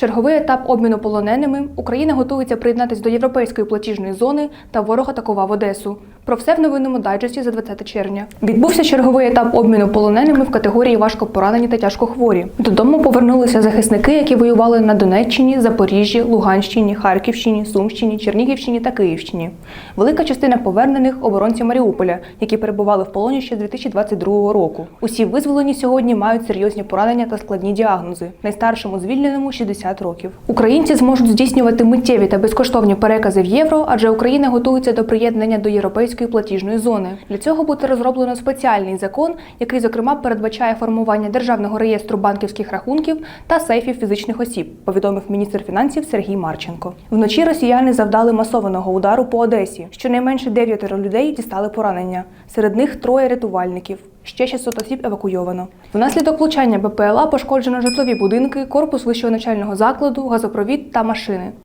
Черговий етап обміну полоненими Україна готується приєднатись до європейської платіжної зони та ворог атакував Одесу. Про все в новинному дайджесті за 20 червня. Відбувся черговий етап обміну полоненими в категорії важко поранені та тяжко хворі. Додому повернулися захисники, які воювали на Донеччині, Запоріжжі, Луганщині, Харківщині, Сумщині, Чернігівщині та Київщині. Велика частина повернених оборонці Маріуполя, які перебували в полоні ще з 2022 року. Усі визволені сьогодні мають серйозні поранення та складні діагнози. Найстаршому звільненому 60 років. Українці зможуть здійснювати миттєві та безкоштовні перекази в євро, адже Україна готується до приєднання до європейської платіжної зони. Для цього буде розроблено спеціальний закон, який зокрема передбачає формування державного реєстру банківських рахунків та сейфів фізичних осіб, повідомив міністр фінансів Сергій Марченко. Вночі росіяни завдали масованого удару по Одесі. Щонайменше дев'ятеро людей дістали поранення. Серед них троє рятувальників. Ще 600 осіб евакуйовано. Внаслідок влучання БПЛА пошкоджено житлові будинки, корпус вищого навчального закладу, газопровід та машини.